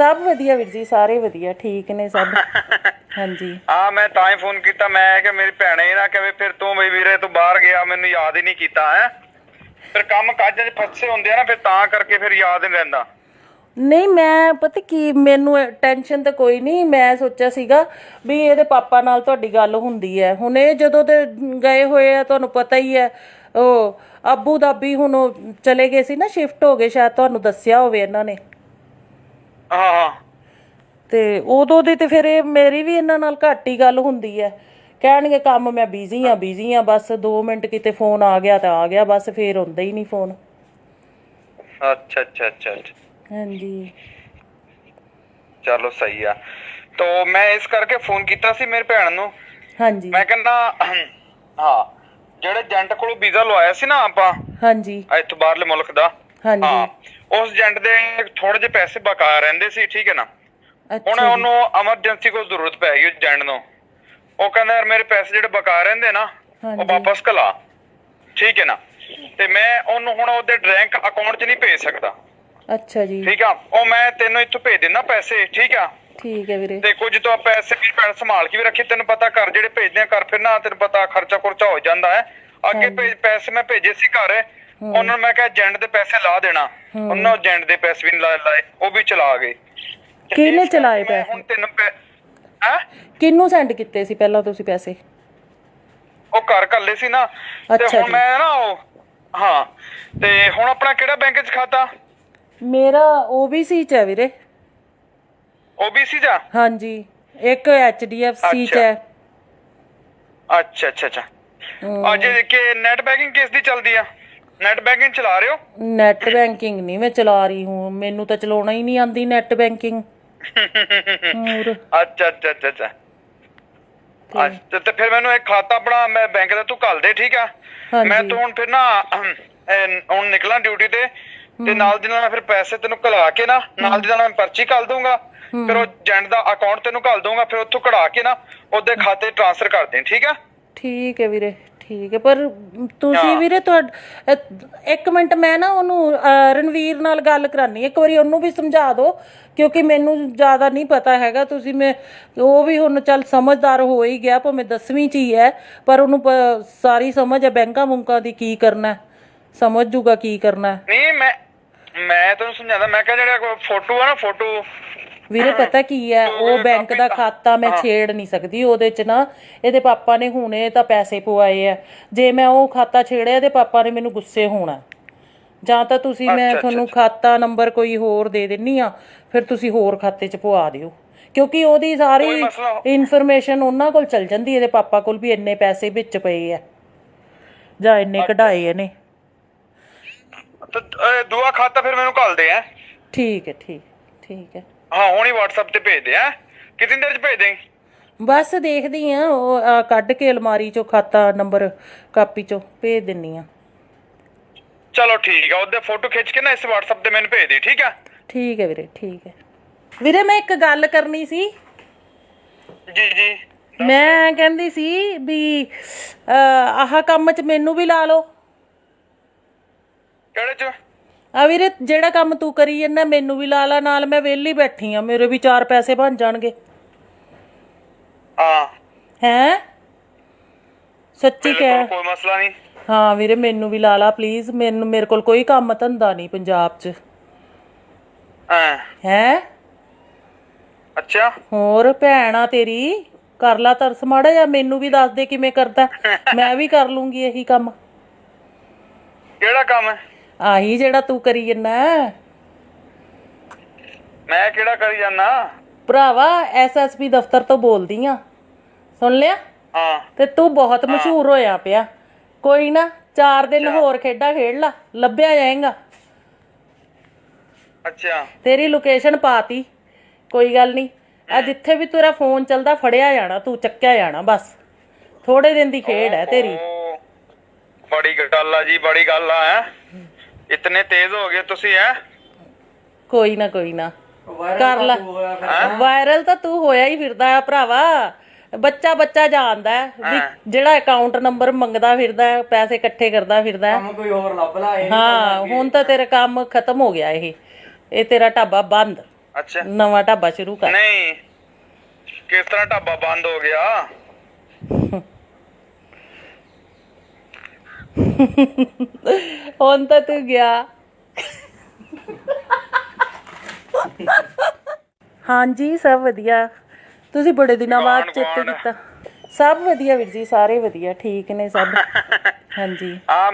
ਸਭ ਵਧੀਆ ਵੀਰ ਜੀ ਸਾਰੇ ਵਧੀਆ ਠੀਕ ਨੇ ਸਭ। ਹਾਂਜੀ। ਆ ਮੈਂ ਤਾਂ ਹੀ ਫੋਨ ਕੀਤਾ ਮੈਂ ਕਿ ਮੇਰੀ ਭੈਣ ਇਹ ਨਾ ਕਹੇ ਫਿਰ ਤੂੰ ਬਈ ਵੀਰੇ ਤੂੰ ਬਾਹਰ ਗਿਆ ਮੈਨੂੰ ਯਾਦ ਹੀ ਨਹੀਂ ਕੀਤਾ ਹੈ। ਫਿਰ ਕੰਮ ਕਾਜਾਂ 'ਚ ਫਸੇ ਹੁੰਦੇ ਆ ਨਾ ਫਿਰ ਤਾਂ ਕਰਕੇ ਫਿਰ ਯਾਦ ਨਹੀਂ ਰਹਿੰਦਾ। ਨਹੀਂ ਮੈਂ ਪਤਾ ਕੀ ਮੈਨੂੰ ਟੈਨਸ਼ਨ ਤਾਂ ਕੋਈ ਨਹੀਂ ਮੈਂ ਸੋਚਿਆ ਸੀਗਾ ਵੀ ਇਹਦੇ ਪਾਪਾ ਨਾਲ ਤੁਹਾਡੀ ਗੱਲ ਹੁੰਦੀ ਹੈ। ਹੁਣ ਇਹ ਜਦੋਂ ਤੇ ਗਏ ਹੋਏ ਆ ਤੁਹਾਨੂੰ ਪਤਾ ਹੀ ਹੈ ਉਹ ਅਬੂ ਦਾਬੀ ਹੁਣ ਚਲੇ ਗਏ ਸੀ ਨਾ ਸ਼ਿਫਟ ਹੋ ਗਏ ਸ਼ਾਇਦ ਤੁਹਾਨੂੰ ਦੱਸਿਆ ਹੋਵੇ ਇਹਨਾਂ ਨੇ। ਹਾਂ। ਤੇ ਉਦੋਂ ਦੀ ਤੇ ਫਿਰ ਇਹ ਮੇਰੀ ਵੀ ਇਹਨਾਂ ਨਾਲ ਘੱਟ ਹੀ ਗੱਲ ਹੁੰਦੀ ਹੈ। ਕਹਿਣਗੇ ਕੰਮ ਮੈਂ ਬਿਜ਼ੀ ਆ ਬਿਜ਼ੀ ਆ ਬਸ 2 ਮਿੰਟ ਕਿਤੇ ਫੋਨ ਆ ਗਿਆ ਤਾਂ ਆ ਗਿਆ ਬਸ ਫੇਰ ਹੁੰਦਾ ਹੀ ਨਹੀਂ ਫੋਨ ਅੱਛਾ ਅੱਛਾ ਅੱਛਾ ਅੱਛਾ। ਹਾਂਜੀ। ਚਲੋ ਸਹੀ ਆ। ਤੋ ਮੈਂ ਇਸ ਕਰਕੇ ਫੋਨ ਕੀਤਾ ਸੀ ਮੇਰੀ ਭੈਣ ਨੂੰ। ਹਾਂਜੀ। ਮੈਂ ਕਹਿੰਦਾ ਹਾਂ ਜਿਹੜੇ ਏਜੰਟ ਕੋਲੋਂ ਵੀਜ਼ਾ ਲਵਾਇਆ ਸੀ ਨਾ ਆਪਾਂ ਹਾਂਜੀ। ਇੱਥੋਂ ਬਾਹਰਲੇ ਮੁਲਕ ਦਾ। ਹਾਂਜੀ। ਹਾਂ। ਉਸ ਏਜੰਟ ਦੇ ਥੋੜੇ ਜਿਹੇ ਪੈਸੇ ਬਕਾਇਆ ਰਹਿੰਦੇ ਸੀ ਠੀਕ ਹੈ ਨਾ? ਹੁਣ। ਉਹਨੂੰ ਐਮਰਜੈਂਸੀ ਕੋਲ ਜ਼ਰੂਰਤ ਪੈ ਗਈ ਏਜੰਟ ਨੂੰ। ਉਹ ਕਹਿੰਦਾ ਯਾਰ ਮੇਰੇ ਪੈਸੇ ਜਿਹੜੇ ਬਕਾ ਰਹਿੰਦੇ ਨਾ ਉਹ। ਵਾਪਸ ਕਲਾ। ਠੀਕ ਹੈ ਨਾ? ਤੇ ਮੈਂ ਉਹਨੂੰ ਹੁਣ ਉਹਦੇ ਬੈਂਕ ਅਕਾਊਂਟ 'ਚ ਨਹੀਂ ਭੇਜ ਸਕਦਾ। ਅੱਛਾ ਜੀ। ਠੀਕ ਆ? ਉਹ ਮੈਂ ਤੈਨੂੰ ਇੱਥੋਂ ਭੇਜ ਦਿੰਦਾ ਪੈਸੇ ਠੀਕ ਆ? ਠੀਕ ਹੈ ਵੀਰੇ। ਤੇ ਕੁਝ ਤੋਂ ਪੈਸੇ ਵੀ ਭੈਣ ਸੰਭਾਲ ਕੇ ਵੀ ਰੱਖੀ। ਤੈਨੂੰ ਪਤਾ ਘਰ ਜਿਹੜੇ ਭੇਜਦੇ ਆ ਘਰ ਫਿਰ ਨਾ ਤੈਨੂੰ ਪਤਾ ਖਰਚਾ ਖੁਰਚਾ ਹੋ ਜਾਂਦਾ ਹੈ। ਅੱਗੇ ਪੈਸੇ ਮੈਂ ਭੇਜੇ ਸੀ ਘਰ। ਉਹਨਾਂ ਨੂੰ ਮੈਂ ਕਿਹਾ ਏਜੰਟ ਦੇ ਪੈਸੇ ਲਾ ਦੇਣਾ। ਉਹਨਾਂ ਏਜੰਟ ਦੇ ਪੈਸੇ ਵੀ ਨੀ ਲਾ- ਲਾਏ ਉਹ ਵੀ ਚਲਾ ਗਏ। ਕਿਹਨੇ ਚਲਾਏ ਪੈਸੇ? ਹੁਣ ਤੈਨੂੰ ਹੈ? ਕਿੰਨੂੰ ਸੈਂਡ ਕੀਤੇ ਸੀ ਪਹਿਲਾਂ ਤੁਸੀਂ ਪੈਸੇ? ਉਹ ਘਰ ਕੱਲੇ ਸੀ ਨਾ। ਤੇ ਹੁਣ। ਮੈਂ ਨਾ ਉਹ ਹਾਂ। ਤੇ ਹੁਣ ਆਪਣਾ ਕਿਹੜਾ ਬੈਂਕ 'ਚ ਖਾਤਾ? ਮੇਰਾ ਓਬੀਸੀ ਚ ਹੈ ਵੀਰੇ। ਓਬੀਸੀ ਦਾ ਹਾਂਜੀ। ਇੱਕ ਐਚਡੀਐਫਸੀ ਚ। ਹੈ। ਅੱਛਾ ਅੱਛਾ ਅੱਛਾ। ਅੱਜ ਕਿ ਨੈਟ ਬੈਂਕਿੰਗ ਕਿਸ ਦੀ ਚੱਲਦੀ ਆ? ਨੈਟ ਬੈਂਕਿੰਗ ਚਲਾ ਰਹੇ ਹੋ? ਨੈਟ ਬੈਂਕਿੰਗ ਨਹੀਂ ਮੈਂ ਚਲਾ ਰਹੀ ਹੂੰ। ਮੈਨੂੰ ਤਾਂ ਚਲਾਉਣਾ ਹੀ ਨਹੀਂ ਆਂਦੀ ਨੈਟ ਬੈਂਕਿੰਗ ਹੋਰ। ਅੱਛਾ ਅੱਛਾ ਅੱਛਾ ਅੱਛਾ। ਅੱਛਾ ਤੇ ਫਿਰ ਮੈਨੂੰ ਇੱਕ ਖਾਤਾ ਆਪਣਾ ਮੈਂ ਬੈਂਕ ਦਾ ਤੂੰ ਘੱਲ ਦੇ ਠੀਕ ਆ। ਮੈਂ ਤੂੰ ਹੁਣ ਫਿਰ ਨਾ ਹੁਣ ਨਿਕਲਾਂ ਡਿਊਟੀ ਤੇ ਤੇ ਨਾਲ ਦੀ ਨਾਲ ਫਿਰ ਪੈਸੇ ਤੈਨੂੰ ਘਲਾ ਕੇ ਨਾ ਨਾਲ ਦੀ ਨਾਲ ਮੈਂ ਪਰਚੀ ਘੱਲ ਦੂੰਗਾ। ਫਿਰ ਉਹ ਏਜੰਟ ਦਾ ਅਕਾਊਂਟ ਤੈਨੂੰ ਘੱਲ ਦੂੰਗਾ ਫਿਰ ਉੱਥੋਂ ਕਢਾ ਕੇ ਨਾ ਉਹਦੇ ਖਾਤੇ ਟ੍ਰਾਂਸਫਰ ਕਰ ਦੇ ਠੀਕ ਆ? ਠੀਕ ਹੈ ਵੀਰੇ। ਠੀਕ ਹੈ ਪਰ ਤੁਸੀਂ। ਵੀਰੇ ਤੁਹਾਡ ਇੱਕ ਮਿੰਟ ਮੈਂ ਨਾ ਉਹਨੂੰ ਰਣਵੀਰ ਨਾਲ ਗੱਲ ਕਰਾਨੀ ਇੱਕ ਵਾਰੀ ਉਹਨੂੰ ਵੀ ਸਮਝਾ ਦਿਓ ਕਿਉਂਕਿ ਮੈਨੂੰ ਜ਼ਿਆਦਾ ਨਹੀਂ ਪਤਾ ਹੈਗਾ ਤੁਸੀਂ ਮੈਂ ਉਹ ਵੀ ਹੁਣ ਚੱਲ ਸਮਝਦਾਰ ਹੋ ਹੀ ਗਿਆ ਭਾਵੇਂ ਦਸਵੀਂ ਚ ਹੀ ਹੈ ਪਰ ਉਹਨੂੰ ਪ- ਸਾਰੀ ਸਮਝ ਹੈ ਬੈਂਕਾਂ ਬੁੰਕਾਂ ਦੀ ਕੀ ਕਰਨਾ ਹੈ। ਸਮਝ ਜੂਗਾ ਕੀ ਕਰਨਾ ਹੈ। ਨਹੀਂ ਮੈਂ ਮੈਂ ਤੈਨੂੰ ਸਮਝਾਦਾ ਮੈਂ ਕਿਹਾ ਜਿਹੜਾ ਫੋਟੋ ਆ ਨਾ ਫੋਟੋ ਵੀਰੇ ਪਤਾ ਕੀ ਹੈ ਉਹ ਬੈਂਕ ਦਾ ਖਾਤਾ ਮੈਂ ਛੇੜ ਨਹੀਂ ਸਕਦੀ ਉਹਦੇ ਚ ਨਾ ਇਹਦੇ ਪਾਪਾ ਨੇ ਹੁਣੇ ਤਾਂ ਪੈਸੇ ਪਵਾਏ ਆ। ਜੇ ਮੈਂ ਉਹ ਖਾਤਾ ਛੇੜਿਆ ਇਹਦੇ ਪਾਪਾ ਨੇ ਮੈਨੂੰ ਗੁੱਸੇ ਹੋਣਾ। ਜਾਂ ਤਾਂ ਤੁਸੀਂ ਮੈਂ ਤੁਹਾਨੂੰ ਖਾਤਾ ਨੰਬਰ ਕੋਈ ਹੋਰ ਦੇ ਦਿੰਨੀ ਆ ਫਿਰ ਤੁਸੀਂ ਹੋਰ ਖਾਤੇ ਚ ਪਵਾ ਦਿਓ। ਕਿਉਂਕਿ ਉਹਦੀ ਸਾਰੀ ਇਨਫੋਰਮੇਸ਼ਨ ਉਹਨਾਂ ਕੋਲ ਚਲ ਜਾਂਦੀ ਇਹਦੇ ਪਾਪਾ ਕੋਲ ਵੀ ਇੰਨੇ ਪੈਸੇ ਵਿੱਚ ਪਏ ਆ। ਜਾਂ ਇੰਨੇ ਕਢਾਏ ਇਹਨੇ ਤੇ ਦੂਆ ਖਾਤਾ ਫਿਰ ਮੈਨੂੰ ਘੱਲ ਦੇ ਹੈ ਠੀਕ ਹੈ ਠੀਕ ਠੀਕ ਹੈ। ਹਾਂ ਹੁਣੀ WhatsApp ਤੇ ਭੇਜ ਦੇ ਹੈ ਕਿੰਨੀ ਦੇਰ ਚ ਭੇਜ ਦੇ ਬਸ ਦੇਖਦੀ ਆ ਉਹ ਕੱਢ ਕੇ ਅਲਮਾਰੀ ਚੋਂ ਖਾਤਾ ਨੰਬਰ ਕਾਪੀ ਚੋਂ ਭੇਜ ਦਿੰਨੀ ਆ। ਚਲੋ ਠੀਕ ਆ ਉਹਦੇ ਫੋਟੋ ਖਿੱਚ ਕੇ ਨਾ ਇਸ WhatsApp ਤੇ ਮੈਨੂੰ ਭੇਜ ਦੇ ਠੀਕ ਆ? ਠੀਕ ਹੈ ਵੀਰੇ ਠੀਕ ਹੈ। ਵੀਰੇ ਮੈਂ ਇੱਕ ਗੱਲ ਕਰਨੀ ਸੀ। ਜੀ ਜੀ। ਮੈਂ ਕਹਿੰਦੀ ਸੀ ਵੀ ਅਹ, ਆਹ ਕੰਮ 'ਚ ਮੈਨੂੰ ਵੀ ਲਾ ਲਓ। ਕਿਹੜੇ ਚ? ਆ ਵੀਰੇ ਜਿਹੜਾ ਕੰਮ ਤੂੰ ਕਰੀ ਜਾਂਦਾ ਮੈਨੂੰ ਵੀ ਲਾ ਲਾ ਨਾਲ ਮੈਂ ਵਿਹਲੀ ਬੈਠੀ ਆ ਮੇਰੇ ਵੀ ਚਾਰ ਪੈਸੇ ਬਣ ਜਾਣਗੇ। ਹਾਂ। ਹੈਂ? ਸੱਚੀ ਕਹਿ। ਕੋਈ ਮਸਲਾ ਨਹੀਂ। ਹਾਂ ਵੀਰੇ ਮੈਨੂੰ ਵੀ ਲਾ ਲਾ ਪਲੀਜ਼ ਮੈਨੂੰ ਮੇਰੇ ਕੋਲ ਕੋਈ ਕੰਮ ਧੰਦਾ ਨਹੀਂ ਪੰਜਾਬ 'ਚ। ਹਾਂ। ਹੈਂ? ਅੱਛਾ। ਹੋਰ ਭੈਣ ਆ ਤੇਰੀ ਕਰ ਲਾ ਤਰਸ ਮਾੜਾ ਜਾਂ ਮੈਨੂੰ ਵੀ ਦੱਸ ਦੇ ਕਿਵੇਂ ਕਰਦਾ। ਮੈਂ ਵੀ ਕਰ ਲੂੰਗੀ ਇਹੀ ਕੰਮ। ਕਿਹੜਾ ਕੰਮ? ਹੈ ਆਹੀ ਜਿਹੜਾ ਤੂੰ ਕਰੀ ਜੰਨਾ ਮੈਂ ਕਿਹੜਾ ਕਰੀ ਜਾਣਾ ਭਰਾਵਾ ਐਸਐਸਪੀ ਦਫ਼ਤਰ ਤੋਂ ਬੋਲਦੀ ਆ। ਸੁਣ ਲਿਆ? ਹਾਂ। ਤੇ ਤੂੰ ਬਹੁਤ ਮਸ਼ਹੂਰ ਹੋਇਆ ਪਿਆ। ਕੋਈ ਨਾ ਚਾਰ ਦਿਨ ਹੋਰ ਖੇਡਾਂ ਖੇਡ ਲਾ ਲੱਭਿਆ ਜਾਏਗਾ। ਅੱਛਾ। ਤੇਰੀ ਲੋਕੇਸ਼ਨ ਪਾਤੀ। ਕੋਈ ਗੱਲ ਨਹੀਂ ਆ ਜਿੱਥੇ ਵੀ ਤੇਰਾ ਫੋਨ ਚੱਲਦਾ ਫੜਿਆ ਜਾਣਾ ਤੂੰ ਚੱਕਿਆ ਜਾਣਾ ਬਸ। ਥੋੜੇ ਦਿਨ ਦੀ ਖੇਡ ਹੈ ਤੇਰੀ। ਬੜੀ ਗੱਲ ਆ ਜੀ ਬੜੀ ਗੱਲ ਆ ਹੈ। ਇਤਨੇ ਤੇਜ਼ ਹੋ ਗਏ ਤੁਸੀਂ ਹੈ ਕੋਈ ਨਾ ਕੋਈ ਨਾ ਕਰ ਲੈ ਵਾਇਰਲ ਤਾਂ ਤੂੰ ਹੋਇਆ ਹੀ ਫਿਰਦਾ ਆ ਭਰਾਵਾ ਬੱਚਾ ਬੱਚਾ ਜਾਣਦਾ ਹੈ ਵੀ ਜਿਹੜਾ ਅਕਾਊਂਟ ਨੰਬਰ ਮੰਗਦਾ ਫਿਰਦਾ ਹੈ, ਪੈਸੇ ਇਕੱਠੇ ਕਰਦਾ ਫਿਰਦਾ ਹੈ। ਕੰਮ ਕੋਈ ਹੋਰ ਲੱਭ ਲਾ ਇਹ ਹਾਂ ਹੁਣ ਤਾਂ ਤੇਰਾ ਕੰਮ ਖਤਮ ਹੋ ਗਿਆ ਇਹ ਇਹ ਤੇਰਾ ਢਾਬਾ ਬੰਦ ਅੱਛਾ ਨਵਾਂ ਢਾਬਾ ਸ਼ੁਰੂ ਕਰ ਨਹੀਂ ਕਿਸ ਤਰ੍ਹਾਂ ਢਾਬਾ ਬੰਦ ਹੋ ਗਿਆ ਹੁਣ ਤਾਂ ਤੂੰ ਗਿਆ। ਹਾਂਜੀ ਸਭ ਵਧੀਆ। ਤੁਸੀਂ ਬੜੇ ਦਿਨਾਂ ਬਾਅਦ ਕੌਣ- ਚੇਤੇ ਕੌਣ? ਕੀਤਾ। ਸਭ ਵਧੀਆ ਵੀਰ ਜੀ ਸਾਰੇ ਵਧੀਆ ਠੀਕ ਨੇ ਸਭ। ਹਾਂਜੀ। ਆ